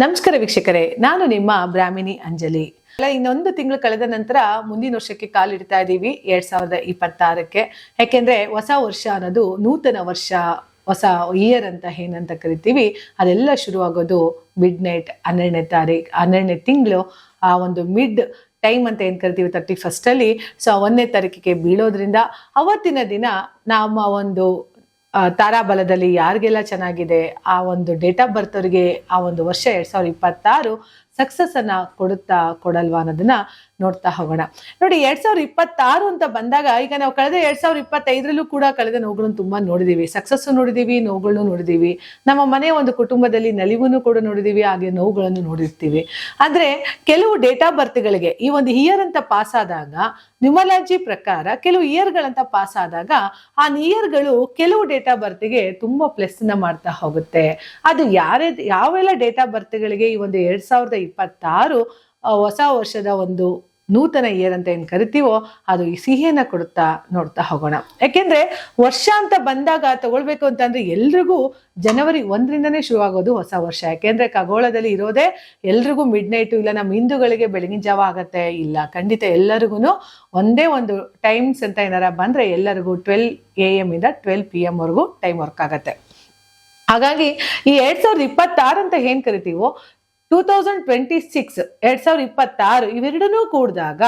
ನಮಸ್ಕಾರ ವೀಕ್ಷಕರೇ, ನಾನು ನಿಮ್ಮ ಬ್ರಾಹ್ಮಿಣಿ ಅಂಜಲಿ. ಇನ್ನೊಂದು ತಿಂಗಳು ಕಳೆದ ನಂತರ ಮುಂದಿನ ವರ್ಷಕ್ಕೆ ಕಾಲಿಡ್ತಾ ಇದ್ದೀವಿ ಎರಡ್ ಸಾವಿರದ ಇಪ್ಪತ್ತಾರಕ್ಕೆ. ಯಾಕೆಂದ್ರೆ ಹೊಸ ವರ್ಷ ಅನ್ನೋದು ನೂತನ ವರ್ಷ, ಹೊಸ ಇಯರ್ ಅಂತ ಏನಂತ ಕರಿತೀವಿ, ಅದೆಲ್ಲ ಶುರುವಾಗೋದು ಮಿಡ್ ನೈಟ್ ಹನ್ನೆರಡನೇ ತಾರೀಕು ಹನ್ನೆರಡನೇ ತಿಂಗಳು, ಆ ಒಂದು ಮಿಡ್ ಟೈಮ್ ಅಂತ ಏನು ಕರಿತೀವಿ ತರ್ಟಿ ಫಸ್ಟಲ್ಲಿ ಸೊ ಒಂದನೇ ತಾರೀಕಿಗೆ ಬೀಳೋದ್ರಿಂದ ಅವತ್ತಿನ ದಿನ ನಮ್ಮ ಒಂದು ತಾರಾಬಲದಲ್ಲಿ ಯಾರಿಗೆಲ್ಲ ಚೆನ್ನಾಗಿದೆ, ಆ ಒಂದು ಡೇಟ್ ಆಫ್ ಬರ್ತ್ ಅವರಿಗೆ ಆ ಒಂದು ವರ್ಷ ಎರಡ್ ಸಾವಿರದ ಇಪ್ಪತ್ತಾರು ಸಕ್ಸಸ್ ಅನ್ನ ಕೊಡುತ್ತಾ ಕೊಡಲ್ವಾ ಅನ್ನೋದನ್ನ ನೋಡ್ತಾ ಹೋಗೋಣ. ನೋಡಿ, ಎರಡ್ ಸಾವಿರದ ಇಪ್ಪತ್ತಾರು ಅಂತ ಬಂದಾಗ, ಈಗ ನಾವು ಕಳೆದ ಎರಡ್ ಸಾವಿರದ ಇಪ್ಪತ್ತೈದರಲ್ಲೂ ಕೂಡ ಕಳೆದ ನೋವುಗಳನ್ನು ತುಂಬಾ ನೋಡಿದೀವಿ. ಸಕ್ಸಸ್ ನೋಡಿದೀವಿ ನೋವುಗಳನ್ನು ನೋಡಿದೀವಿ. ನಮ್ಮ ಮನೆ ಒಂದು ಕುಟುಂಬದಲ್ಲಿ ನಲಿವನ್ನು ಕೂಡ ನೋಡಿದೀವಿ, ಹಾಗೆ ನೋವುಗಳನ್ನು ನೋಡಿರ್ತೀವಿ. ಆದ್ರೆ, ಕೆಲವು ಡೇಟ್ ಬರ್ತ್ಗಳಿಗೆ ಈ ಒಂದು ಇಯರ್ ಅಂತ ಪಾಸ್ ಆದಾಗ ನ್ಯೂಮಲಾಜಿ ಪ್ರಕಾರ ಕೆಲವು ಇಯರ್ಗಳಂತ ಪಾಸ್ ಆದಾಗ, ಆ ಇಯರ್ಗಳು ಕೆಲವು ಡೇಟ್ ಬರ್ತ್ಗೆ ತುಂಬಾ ಪ್ಲಸ್ನ ಮಾಡ್ತಾ ಹೋಗುತ್ತೆ. ಅದು ಯಾರೇ, ಯಾವೆಲ್ಲ ಡೇಟ್ ಬರ್ತ್ಗಳಿಗೆ ಈ ಒಂದು ಎರಡ್ ಸಾವಿರದ ಇಪ್ಪತ್ತಾರು ಹೊಸ ವರ್ಷದ ಒಂದು ನೂತನ ಇಯರ್ ಅಂತ ಏನು ಕರಿತೀವೋ ಅದು ಈ ಸಿಹಿಯನ್ನ ಕೊಡುತ್ತಾ ನೋಡ್ತಾ ಹೋಗೋಣ. ಯಾಕೆಂದ್ರೆ ವರ್ಷ ಅಂತ ಬಂದಾಗ ತಗೊಳ್ಬೇಕು ಅಂತಂದ್ರೆ ಎಲ್ರಿಗೂ ಜನವರಿ ಒಂದರಿಂದನೇ ಶುರುವಾಗೋದು ಹೊಸ ವರ್ಷ. ಯಾಕೆಂದ್ರೆ ಖಗೋಳದಲ್ಲಿ ಇರೋದೇ ಎಲ್ರಿಗೂ ಮಿಡ್ ನೈಟು ಇಲ್ಲ, ನಮ್ಮ ಹಿಂದೂಗಳಿಗೆ ಬೆಳಗಿನ ಜಾವ ಆಗತ್ತೆ ಇಲ್ಲ. ಖಂಡಿತ ಎಲ್ಲರಿಗೂ ಒಂದೇ ಒಂದು ಟೈಮ್ಸ್ ಅಂತ ಏನಾರ ಬಂದ್ರೆ ಎಲ್ಲರಿಗೂ ಟ್ವೆಲ್ ಎ ಎಂ ಇಂದ ಟ್ವೆಲ್ ಪಿ ಎಂ ವರೆಗೂ ಟೈಮ್ ವರ್ಕ್ ಆಗತ್ತೆ. ಹಾಗಾಗಿ ಈ ಎರಡ್ ಸಾವಿರದ ಇಪ್ಪತ್ತಾರು ಅಂತ ಏನ್ ಕರಿತೀವೋ ಟೂ ತೌಸಂಡ್ ಟ್ವೆಂಟಿ ಸಿಕ್ಸ್ ಎರಡ್ ಸಾವಿರದ ಇಪ್ಪತ್ತಾರು ಇವೆರಡನ್ನೂ ಕೂಡಿದಾಗ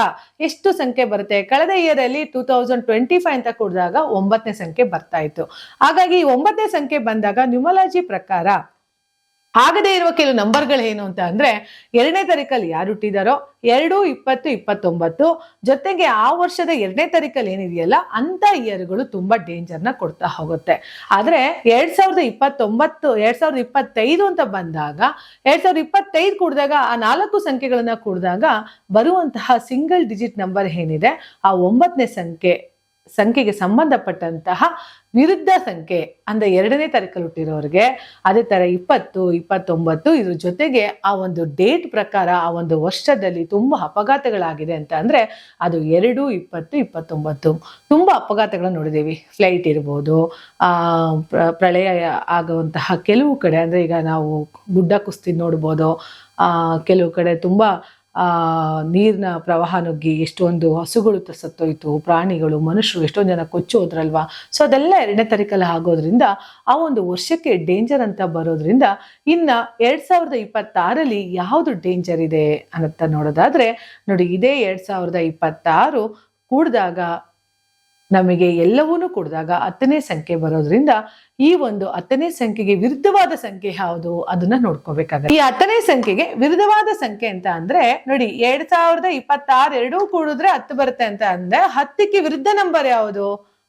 ಎಷ್ಟು ಸಂಖ್ಯೆ ಬರುತ್ತೆ? ಕಳೆದ ಇಯರ್ ಅಲ್ಲಿ ಟೂ ತೌಸಂಡ್ ಟ್ವೆಂಟಿ ಫೈವ್ ಅಂತ ಕೂಡಿದಾಗ ಒಂಬತ್ತನೇ ಸಂಖ್ಯೆ ಬರ್ತಾ ಇತ್ತು. ಹಾಗಾಗಿ ಒಂಬತ್ತನೇ ಸಂಖ್ಯೆ ಬಂದಾಗ ನ್ಯೂಮಾಲಜಿ ಪ್ರಕಾರ ಆಗದೇ ಇರುವ ಕೆಲವು ನಂಬರ್ಗಳೇನು ಅಂತ ಅಂದ್ರೆ ಎರಡನೇ ತಾರೀಕಲ್ಲಿ ಯಾರು ಹುಟ್ಟಿದಾರೋ ಎರಡು, ಇಪ್ಪತ್ತು, ಇಪ್ಪತ್ತೊಂಬತ್ತು, ಜೊತೆಗೆ ಆ ವರ್ಷದ ಎರಡನೇ ತಾರೀಕಲ್ಲಿ ಏನಿದೆಯಲ್ಲ ಅಂತ ಇಯರ್ಗಳು ತುಂಬಾ ಡೇಂಜರ್ನ ಕೊಡ್ತಾ ಹೋಗುತ್ತೆ. ಆದ್ರೆ ಎರಡ್ ಸಾವಿರದ ಇಪ್ಪತ್ತೊಂಬತ್ತು, ಎರಡ್ ಸಾವಿರದ ಇಪ್ಪತ್ತೈದು ಅಂತ ಬಂದಾಗ, ಎರಡ್ ಸಾವಿರದ ಇಪ್ಪತ್ತೈದು ಕೂಡಿದಾಗ, ಆ ನಾಲ್ಕು ಸಂಖ್ಯೆಗಳನ್ನ ಕೂಡಿದಾಗ ಬರುವಂತಹ ಸಿಂಗಲ್ ಡಿಜಿಟ್ ನಂಬರ್ ಏನಿದೆ, ಆ ಒಂಬತ್ತನೇ ಸಂಖ್ಯೆ ಸಂಖ್ಯೆಗೆ ಸಂಬಂಧಪಟ್ಟಂತಹ ವಿರುದ್ಧ ಸಂಖ್ಯೆ ಅಂದ್ರೆ ಎರಡನೇ ತಾರೀಕಲ್ಲಿ ಹುಟ್ಟಿರೋರಿಗೆ ಅದೇ ತರ ಇಪ್ಪತ್ತು, ಇಪ್ಪತ್ತೊಂಬತ್ತು ಇದ್ರ ಜೊತೆಗೆ ಆ ಒಂದು ಡೇಟ್ ಪ್ರಕಾರ ಆ ಒಂದು ವರ್ಷದಲ್ಲಿ ತುಂಬಾ ಅಪಘಾತಗಳಾಗಿದೆ ಅಂತ ಅಂದರೆ ಅದು ಎರಡು, ಇಪ್ಪತ್ತು, ಇಪ್ಪತ್ತೊಂಬತ್ತು ತುಂಬಾ ಅಪಘಾತಗಳನ್ನ ನೋಡಿದ್ದೀವಿ ಫ್ಲೈಟ್ ಇರ್ಬೋದು ಪ್ರಳಯ ಆಗುವಂತಹ ಕೆಲವು ಕಡೆ ಅಂದ್ರೆ ಈಗ ನಾವು ಗುಡ್ಡ ಕುಸ್ತಿ ನೋಡ್ಬೋದು ಕೆಲವು ಕಡೆ ತುಂಬಾ ನೀರಿನ ಪ್ರವಾಹ ನುಗ್ಗಿ ಎಷ್ಟೊಂದು ಹಸುಗಳು ಸತ್ತೋಯ್ತು, ಪ್ರಾಣಿಗಳು, ಮನುಷ್ಯರು ಎಷ್ಟೊಂದು ಜನ ಕೊಚ್ಚು ಹೋದ್ರಲ್ವಾ? ಸೊ ಅದೆಲ್ಲ ಎರಡನೇ ತಾರೀಕಲ್ಲಿ ಆಗೋದ್ರಿಂದ, ಆ ಒಂದು ವರ್ಷಕ್ಕೆ ಡೇಂಜರ್ ಅಂತ ಬರೋದ್ರಿಂದ, ಇನ್ನ ಎರಡ್ ಸಾವಿರದ ಇಪ್ಪತ್ತಾರಲ್ಲಿ ಯಾವುದು ಡೇಂಜರ್ ಇದೆ ಅಂತ ನೋಡೋದಾದ್ರೆ, ನೋಡಿ, ಇದೇ ಎರಡ್ ಸಾವಿರದ ಇಪ್ಪತ್ತಾರು ಕೂಡಿದಾಗ ನಮಗೆ ಎಲ್ಲವನ್ನೂ ಕೊಡಿದಾಗ ಹತ್ತನೇ ಸಂಖ್ಯೆ ಬರೋದ್ರಿಂದ ಈ ಒಂದು ಹತ್ತನೇ ಸಂಖ್ಯೆಗೆ ವಿರುದ್ಧವಾದ ಸಂಖ್ಯೆ ಯಾವುದು ಅದನ್ನ ನೋಡ್ಕೋಬೇಕಾಗುತ್ತೆ. ಈ ಹತ್ತನೇ ಸಂಖ್ಯೆಗೆ ವಿರುದ್ಧವಾದ ಸಂಖ್ಯೆ ಅಂತ ಅಂದ್ರೆ ನೋಡಿ ಎರಡ್ ಸಾವಿರದ ಇಪ್ಪತ್ತಾರು ಎರಡೂ ಕೂಡಿದ್ರೆ ಹತ್ತು ಬರುತ್ತೆ ಅಂತ ಅಂದ್ರೆ ಹತ್ತಕ್ಕೆ ವಿರುದ್ಧ ನಂಬರ್ ಯಾವುದು?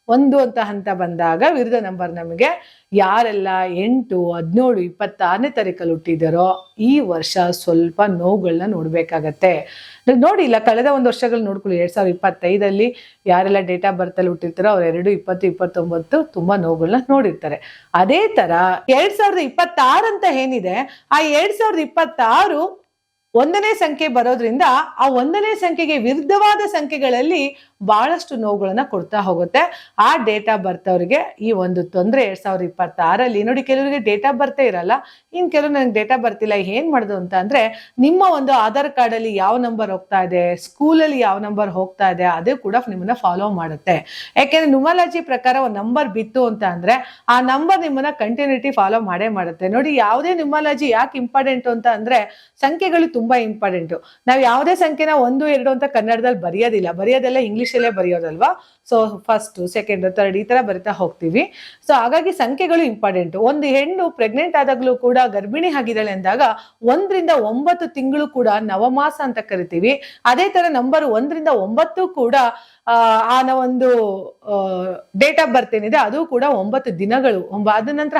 ಒಂದು ಅಂತ ಹಂತ ಬಂದಾಗ ವಿರುದ್ಧ ನಂಬರ್ ನಮಗೆ ಯಾರೆಲ್ಲ ಎಂಟು, ಹದಿನೇಳು, ಇಪ್ಪತ್ತಾರನೇ ತಾರೀಕಲ್ಲಿ ಹುಟ್ಟಿದಾರೋ ಈ ವರ್ಷ ಸ್ವಲ್ಪ ನೋವುಗಳನ್ನ ನೋಡಬೇಕಾಗತ್ತೆ. ನೋಡಿ ಇಲ್ಲ, ಕಳೆದ ಒಂದು ವರ್ಷಗಳು ನೋಡ್ಕೊಳ್ಳಿ, ಎರಡು ಸಾವಿರದ ಇಪ್ಪತ್ತೈದಲ್ಲಿ ಯಾರೆಲ್ಲ ಡೇಟ್ ಆಫ್ ಬರ್ತಲ್ಲಿ ಹುಟ್ಟಿರ್ತಾರೋ ಅವ್ರು ಎರಡು, ಇಪ್ಪತ್ತು, ಇಪ್ಪತ್ತೊಂಬತ್ತು ತುಂಬಾ ನೋವುಗಳನ್ನ ನೋಡಿರ್ತಾರೆ. ಅದೇ ತರ ಎರಡ್ ಸಾವಿರದ ಇಪ್ಪತ್ತಾರು ಅಂತ ಏನಿದೆ, ಆ ಎರಡ್ ಸಾವಿರದ ಇಪ್ಪತ್ತಾರು ಒಂದನೇ ಸಂಖ್ಯೆ ಬರೋದ್ರಿಂದ ಆ ಒಂದನೇ ಸಂಖ್ಯೆಗೆ ವಿರುದ್ಧವಾದ ಸಂಖ್ಯೆಗಳಲ್ಲಿ ಬಹಳಷ್ಟು ನೋವುಗಳನ್ನ ಕೊಡ್ತಾ ಹೋಗುತ್ತೆ. ಆ ಡೇಟ್ ಆಫ್ ಈ ಒಂದು ತೊಂದರೆ ಎರಡ್ ಸಾವಿರದ ಇಪ್ಪತ್ತಾರಲ್ಲಿ, ನೋಡಿ ಕೆಲವರಿಗೆ ಡೇಟ್ ಆಫ್ ಬರ್ತೇ ಇರಲ್ಲ. ಇನ್ ಕೆಲವರು ನನಗೆ ಡೇಟ್ ಬರ್ತಿಲ್ಲ ಏನ್ ಮಾಡೋದು ಅಂತ ಅಂದ್ರೆ ನಿಮ್ಮ ಒಂದು ಆಧಾರ್ ಕಾರ್ಡ್ ಅಲ್ಲಿ ಯಾವ ನಂಬರ್ ಹೋಗ್ತಾ ಇದೆ ಸ್ಕೂಲಲ್ಲಿ ಯಾವ ನಂಬರ್ ಹೋಗ್ತಾ ಇದೆ, ಅದೇ ಕೂಡ ನಿಮ್ಮನ್ನ ಫಾಲೋ ಮಾಡುತ್ತೆ. ಯಾಕೆಂದ್ರೆ ನುಮಾಲಜಿ ಪ್ರಕಾರ ಒಂದು ನಂಬರ್ ಬಿತ್ತು ಅಂತ ಅಂದ್ರೆ ಆ ನಂಬರ್ ನಿಮ್ಮನ್ನ ಕಂಟಿನ್ಯೂಟಿ ಫಾಲೋ ಮಾಡೇ ಮಾಡುತ್ತೆ. ನೋಡಿ, ಯಾವುದೇ ನ್ಯೂಮಾಲಜಿ ಯಾಕೆ ಇಂಪಾರ್ಟೆಂಟ್ ಅಂತ ಅಂದ್ರೆ ಸಂಖ್ಯೆಗಳು ತುಂಬಾ ಇಂಪಾರ್ಟೆಂಟು. ನಾವು ಯಾವುದೇ ಸಂಖ್ಯೆನ ಒಂದು, ಎರಡು ಅಂತ ಕನ್ನಡದಲ್ಲಿ ಬರೆಯೋದಿಲ್ಲ. ಬರೆಯೋದೆಲ್ಲ ಇಂಗ್ಲೀಷಲ್ಲೇ ಬರೆಯೋದಲ್ವಾ? ಸೊ ಫಸ್ಟ್ ಸೆಕೆಂಡ್ ಥರ್ಡ್ ಈ ತರ ಬರಿತಾ ಹೋಗ್ತೀವಿ. ಸೊ ಹಾಗಾಗಿ ಸಂಖ್ಯೆಗಳು ಇಂಪಾರ್ಟೆಂಟ್. ಒಂದು ಹೆಣ್ಣು ಪ್ರೆಗ್ನೆಂಟ್ ಆದಾಗಲೂ ಕೂಡ ಗರ್ಭಿಣಿ ಆಗಿದ್ದಾಳೆ ಅಂದಾಗ ಒಂದರಿಂದ ಒಂಬತ್ತು ತಿಂಗಳು ಕೂಡ ನವಮಾಸ ಅಂತ ಕರಿತೀವಿ. ಅದೇ ತರ ನಂಬರ್ ಒಂದರಿಂದ ಒಂಬತ್ತು ಕೂಡ, ಆ ಒಂದು ಡೇಟ್ ಆಫ್ ಬರ್ತ್ ಏನಿದೆ ಅದು ಕೂಡ ಒಂಬತ್ತು ದಿನಗಳು. ಒಂಬ ಅದ ನಂತರ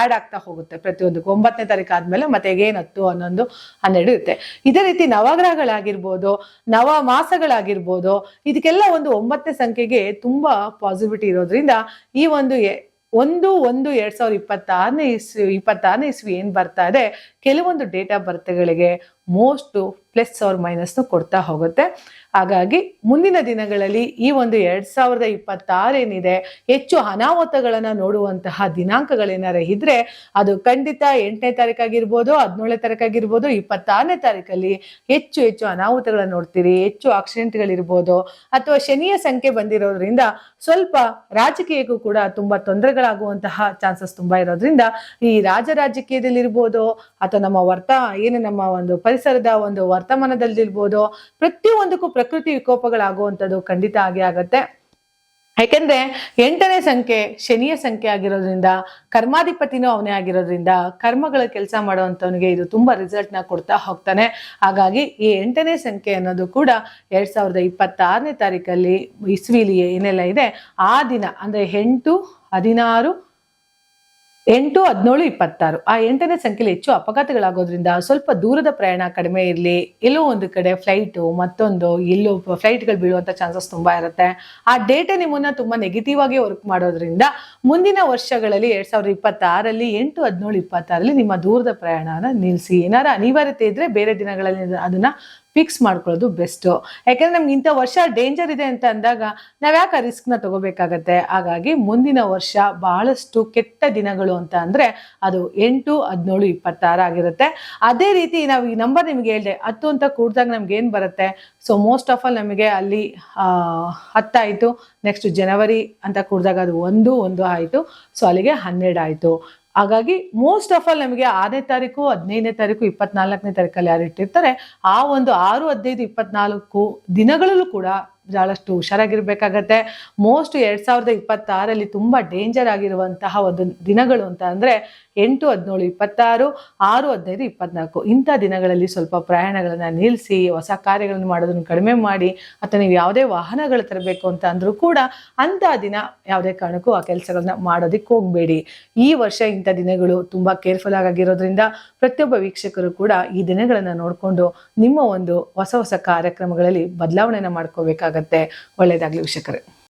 ಆಡ್ ಆಗ್ತಾ ಹೋಗುತ್ತೆ ಪ್ರತಿಯೊಂದಕ್ಕೂ. ಒಂಬತ್ತನೇ ತಾರೀಕು ಆದ್ಮೇಲೆ ಮತ್ತೆ ಏನ್ ಹತ್ತು, ಹನ್ನೊಂದು, ಹನ್ನೆರಡು ಇರುತ್ತೆ. ಇದೇ ರೀತಿ ನವಗ್ರಹಗಳಾಗಿರ್ಬೋದು ನವ ಮಾಸಗಳಾಗಿರ್ಬೋದು ಇದಕ್ಕೆಲ್ಲ ಒಂದು ಒಂಬತ್ತನೇ ಸಂಖ್ಯೆಗೆ ತುಂಬಾ ಪಾಸಿಬಿಲಿಟಿ ಇರೋದ್ರಿಂದ ಈ ಒಂದು ಒಂದು ಒಂದು, ಎರಡ್ ಸಾವಿರದ ಇಪ್ಪತ್ತಾರನೇ ಇಸ್ವಿ ಇಪ್ಪತ್ತಾರನೇ ಇಸ್ವಿ ಏನ್ ಬರ್ತಾ ಇದೆ? ಕೆಲವೊಂದು ಡೇಟ್ ಆಫ್ ಬರ್ತ್ಗಳಿಗೆ ಮೋಸ್ಟ್ ಪ್ಲಸ್ ಅವ್ರ ಮೈನಸ್ನು ಕೊಡ್ತಾ ಹೋಗುತ್ತೆ. ಹಾಗಾಗಿ ಮುಂದಿನ ದಿನಗಳಲ್ಲಿ ಈ ಒಂದು ಎರಡ್ ಸಾವಿರದ ಇಪ್ಪತ್ತಾರು ಏನಿದೆ ಹೆಚ್ಚು ಅನಾಹುತಗಳನ್ನು ನೋಡುವಂತಹ ದಿನಾಂಕಗಳೇನಾರ ಇದ್ರೆ ಅದು ಖಂಡಿತ ಎಂಟನೇ ತಾರೀಕಾಗಿರ್ಬೋದು ಹದಿನೇಳನೇ ತಾರೀಕಾಗಿರ್ಬೋದು ಇಪ್ಪತ್ತಾರನೇ ತಾರೀಕಲ್ಲಿ ಹೆಚ್ಚು ಹೆಚ್ಚು ಅನಾಹುತಗಳನ್ನ ನೋಡ್ತೀರಿ, ಹೆಚ್ಚು ಆಕ್ಸಿಡೆಂಟ್ಗಳಿರ್ಬೋದು, ಅಥವಾ ಶನಿಯ ಸಂಖ್ಯೆ ಬಂದಿರೋದ್ರಿಂದ ಸ್ವಲ್ಪ ರಾಜಕೀಯಕ್ಕೂ ಕೂಡ ತುಂಬಾ ತೊಂದರೆಗಳಾಗುವಂತಹ ಚಾನ್ಸಸ್ ತುಂಬಾ ಇರೋದ್ರಿಂದ ಈ ರಾಜ ರಾಜಕೀಯದಲ್ಲಿರ್ಬೋದು, ಅಥವಾ ನಮ್ಮ ವರ್ತ, ಏನು ನಮ್ಮ ಒಂದು ಪರಿಸರದ ಒಂದು ವರ್ತಮಾನದಲ್ಲಿರ್ಬೋದು, ಪ್ರತಿಯೊಂದಕ್ಕೂ ಪ್ರಕೃತಿ ವಿಕೋಪಗಳಾಗುವಂಥದ್ದು ಖಂಡಿತ ಆಗೇ ಆಗತ್ತೆ. ಯಾಕೆಂದ್ರೆ ಎಂಟನೇ ಸಂಖ್ಯೆ ಶನಿಯ ಸಂಖ್ಯೆ ಆಗಿರೋದ್ರಿಂದ, ಕರ್ಮಾಧಿಪತಿನೂ ಅವನೇ ಆಗಿರೋದ್ರಿಂದ ಕರ್ಮಗಳ ಕೆಲಸ ಮಾಡುವಂಥವನಿಗೆ ಇದು ತುಂಬಾ ರಿಸಲ್ಟ್ನ ಕೊಡ್ತಾ ಹೋಗ್ತಾನೆ. ಹಾಗಾಗಿ ಈ ಎಂಟನೇ ಸಂಖ್ಯೆ ಅನ್ನೋದು ಕೂಡ ಎರಡ್ ಸಾವಿರದ ಇಪ್ಪತ್ತಾರನೇ ತಾರೀಕಲ್ಲಿ ಇಸ್ವಿಲಿ ಏನೆಲ್ಲ ಇದೆ, ಆ ದಿನ, ಅಂದ್ರೆ ಎಂಟು, ಹದಿನಾರು ಎಂಟು ಹದಿನೇಳು ಇಪ್ಪತ್ತಾರು. ಆ ಎಂಟನೇ ಸಂಖ್ಯೆಯಲ್ಲಿ ಹೆಚ್ಚು ಅಪಘಾತಗಳಾಗೋದ್ರಿಂದ ಸ್ವಲ್ಪ ದೂರದ ಪ್ರಯಾಣ ಕಡಿಮೆ ಇರಲಿ. ಎಲ್ಲೋ ಒಂದು ಕಡೆ ಫ್ಲೈಟು ಮತ್ತೊಂದು ಎಲ್ಲೋ ಫ್ಲೈಟ್ಗಳು ಬೀಳುವಂಥ ಚಾನ್ಸಸ್ ತುಂಬ ಇರುತ್ತೆ. ಆ ಡೇಟೆ ನಿಮ್ಮನ್ನ ತುಂಬ ನೆಗೆಟಿವ್ ಆಗಿ ವರ್ಕ್ ಮಾಡೋದ್ರಿಂದ ಮುಂದಿನ ವರ್ಷಗಳಲ್ಲಿ ಎರಡ್ ಸಾವಿರದ ಇಪ್ಪತ್ತಾರಲ್ಲಿ, ಎಂಟು ಹದಿನೇಳು ಇಪ್ಪತ್ತಾರಲ್ಲಿ ನಿಮ್ಮ ದೂರದ ಪ್ರಯಾಣನ ನಿಲ್ಲಿಸಿ ಏನಾರ ಅನಿವಾರ್ಯತೆ ಇದ್ರೆ ಬೇರೆ ದಿನಗಳಲ್ಲಿ ಅದನ್ನ ಫಿಕ್ಸ್ ಮಾಡ್ಕೊಳ್ಳೋದು ಬೆಸ್ಟು ಯಾಕಂದ್ರೆ ನಮ್ಗೆ ಇಂಥ ವರ್ಷ ಡೇಂಜರ್ ಇದೆ ಅಂತ ಅಂದಾಗ ನಾವು ಯಾಕೆ ಆ ರಿಸ್ಕ್ನ ತಗೋಬೇಕಾಗತ್ತೆ? ಹಾಗಾಗಿ ಮುಂದಿನ ವರ್ಷ ಬಹಳಷ್ಟು ಕೆಟ್ಟ ದಿನಗಳು ಅಂತ ಅಂದರೆ ಅದು ಎಂಟು, ಹದಿನೇಳು, ಇಪ್ಪತ್ತಾರು ಆಗಿರುತ್ತೆ. ಅದೇ ರೀತಿ ನಾವು ಈ ನಂಬರ್ ನಿಮ್ಗೆ ಹೇಳಿದೆ, ಹತ್ತು ಅಂತ ಕೂಡಿದಾಗ ನಮ್ಗೆ ಏನು ಬರುತ್ತೆ? ಸೊ ಮೋಸ್ಟ್ ಆಫ್ ಆಲ್ ನಮಗೆ ಅಲ್ಲಿ ಹತ್ತಾಯಿತು ಹತ್ತಾಯ್ತು ನೆಕ್ಸ್ಟ್ ಜನವರಿ ಅಂತ ಕೂಡಿದಾಗ ಅದು ಒಂದು ಒಂದು ಆಯ್ತು. ಸೊ ಅಲ್ಲಿಗೆ ಹನ್ನೆರಡು ಆಯ್ತು. ಹಾಗಾಗಿ ಮೋಸ್ಟ್ ಆಫ್ ಆಲ್ ನಮಗೆ ಆರನೇ ತಾರೀಕು, ಹದಿನೈದನೇ ತಾರೀಕು, ಇಪ್ಪತ್ನಾಲ್ಕನೇ ತಾರೀಕಲ್ಲಿ ಯಾರು ಇಟ್ಟಿರ್ತಾರೆ, ಆ ಒಂದು ಆರು, ಹದಿನೈದು, ಇಪ್ಪತ್ನಾಲ್ಕು ದಿನಗಳಲ್ಲೂ ಕೂಡ ಬಹಳಷ್ಟು ಹುಷಾರಾಗಿರ್ಬೇಕಾಗತ್ತೆ. ಮೋಸ್ಟ್ ಎರಡ್ ಸಾವಿರದ ಇಪ್ಪತ್ತಾರಲ್ಲಿ ತುಂಬಾ ಡೇಂಜರ್ ಆಗಿರುವಂತಹ ಒಂದು ದಿನಗಳು ಅಂತ ಅಂದ್ರೆ ಎಂಟು, ಹದಿನೇಳು, ಇಪ್ಪತ್ತಾರು, ಆರು, ಹದಿನೈದು, ಇಪ್ಪತ್ನಾಲ್ಕು. ಇಂಥ ದಿನಗಳಲ್ಲಿ ಸ್ವಲ್ಪ ಪ್ರಯಾಣಗಳನ್ನ ನಿಲ್ಲಿಸಿ ಹೊಸ ಕಾರ್ಯಗಳನ್ನು ಮಾಡೋದನ್ನು ಕಡಿಮೆ ಮಾಡಿ ಅಥವಾ ನೀವು ಯಾವುದೇ ವಾಹನಗಳು ತರಬೇಕು ಅಂತ ಅಂದ್ರೂ ಕೂಡ ಅಂತ ದಿನ ಯಾವುದೇ ಕಾರಣಕ್ಕೂ ಆ ಕೆಲಸಗಳನ್ನ ಮಾಡೋದಕ್ಕೆ ಹೋಗಬೇಡಿ. ಈ ವರ್ಷ ಇಂಥ ದಿನಗಳು ತುಂಬಾ ಕೇರ್ಫುಲ್ ಆಗಿರೋದ್ರಿಂದ ಪ್ರತಿಯೊಬ್ಬ ವೀಕ್ಷಕರು ಕೂಡ ಈ ದಿನಗಳನ್ನ ನೋಡಿಕೊಂಡು ನಿಮ್ಮ ಒಂದು ಹೊಸ ಹೊಸ ಕಾರ್ಯಕ್ರಮಗಳಲ್ಲಿ ಬದಲಾವಣೆನ ಮಾಡ್ಕೋಬೇಕಾಗತ್ತೆ. ಒಳ್ಳೆಯದಾಗ್ಲಿ ವೀಕ್ಷಕರೇ.